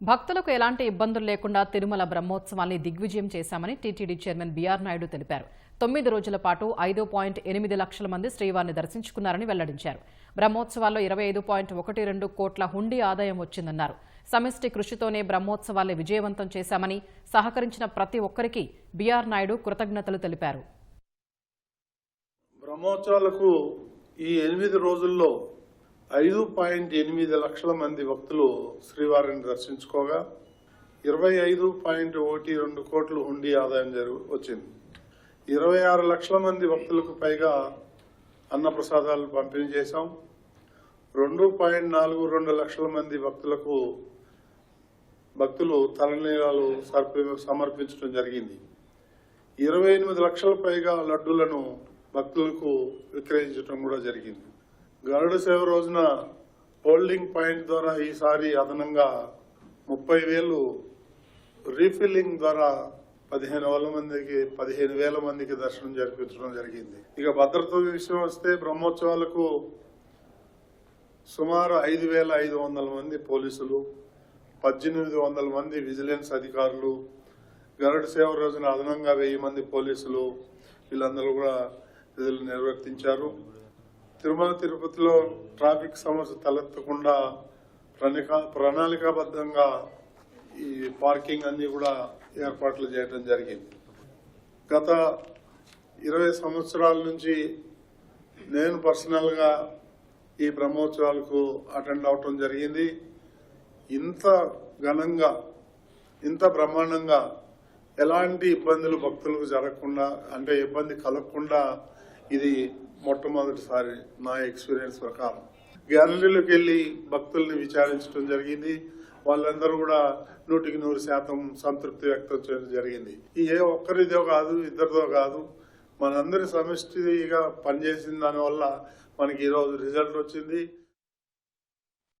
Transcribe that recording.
భక్తులకు ఎలాంటి ఇబ్బందులు లేకుండా తిరుమల బ్రహ్మోత్సవాన్ని దిగ్విజయం చేశామని టీటీడీ చైర్మన్ బీఆర్ నాయుడు తెలిపారు. తొమ్మిది రోజుల పాటు ఐదు పాయింట్ ఎనిమిది లక్షల మంది శ్రీవారిని దర్శించుకున్నారని వెల్లడించారు. బ్రహ్మోత్సవాల్లో ఇరవై ఐదు పాయింట్ ఒకటి రెండు కోట్ల హుండీ ఆదాయం వచ్చిందన్నారు. సమిష్టి కృషితోనే బ్రహ్మోత్సవాన్ని విజయవంతం చేశామని సహకరించిన ప్రతి ఒక్కరికి బీఆర్ నాయుడు కృతజ్ఞతలు తెలిపారు. బ్రహ్మోత్సవాలకు ఈ ఎనిమిది రోజుల్లో ఐదు పాయింట్ ఎనిమిది లక్షల మంది భక్తులు శ్రీవారిని దర్శించుకోగా ఇరవై ఐదు పాయింట్ ఒకటి రెండు కోట్లు హుండీ ఆదాయం జరుగు వచ్చింది. ఇరవై ఆరు లక్షల మంది భక్తులకు పైగా అన్నప్రసాదాలు పంపిణీ చేశాం. రెండు పాయింట్ నాలుగు రెండు లక్షల మంది భక్తులకు భక్తులు తలనీలాలు సమర్పించడం జరిగింది. ఇరవై ఎనిమిది లక్షల పైగా లడ్డూలను భక్తులకు విక్రయించడం కూడా జరిగింది. గరుడ సేవ రోజున హోల్డింగ్ పాయింట్ ద్వారా ఈసారి అదనంగా ముప్పై వేలు రీఫిల్లింగ్ ద్వారా పదిహేను వేల మందికి పదిహేను వేల మందికి దర్శనం జరిపించడం జరిగింది. ఇక భద్రత విషయం వస్తే బ్రహ్మోత్సవాలకు సుమారు ఐదు వేల ఐదు వందల మంది పోలీసులు పద్దెనిమిది వందల మంది విజిలెన్స్ అధికారులు గరుడ సేవ రోజున అదనంగా వెయ్యి మంది పోలీసులు వీళ్ళందరూ కూడా విధులు నిర్వర్తించారు. తిరుమల తిరుపతిలో ట్రాఫిక్ సమస్య తలెత్తకుండా ప్రణిక ప్రణాళికాబద్ధంగా ఈ పార్కింగ్ అన్ని కూడా ఏర్పాట్లు చేయడం జరిగింది. గత ఇరవై సంవత్సరాల నుంచి నేను పర్సనల్గా ఈ బ్రహ్మోత్సవాలకు అటెండ్ అవటం జరిగింది. ఇంత ఘనంగా ఇంత బ్రహ్మాండంగా ఎలాంటి ఇబ్బందులు భక్తులకు జరగకుండా అంటే ఇబ్బంది కలగకుండా ఇది మొట్టమొదటిసారి నా ఎక్స్పీరియన్స్ ప్రకారం గ్యాలరీలోకి వెళ్ళి భక్తుల్ని విచారించడం జరిగింది. వాళ్ళందరూ కూడా నూటికి నూరు శాతం సంతృప్తి వ్యక్తం చేయడం జరిగింది. ఏ ఒక్కరిదో కాదు ఇద్దరిదో కాదు మనందరి సమిష్టిగా పనిచేసిన దానివల్ల మనకి ఈరోజు రిజల్ట్ వచ్చింది.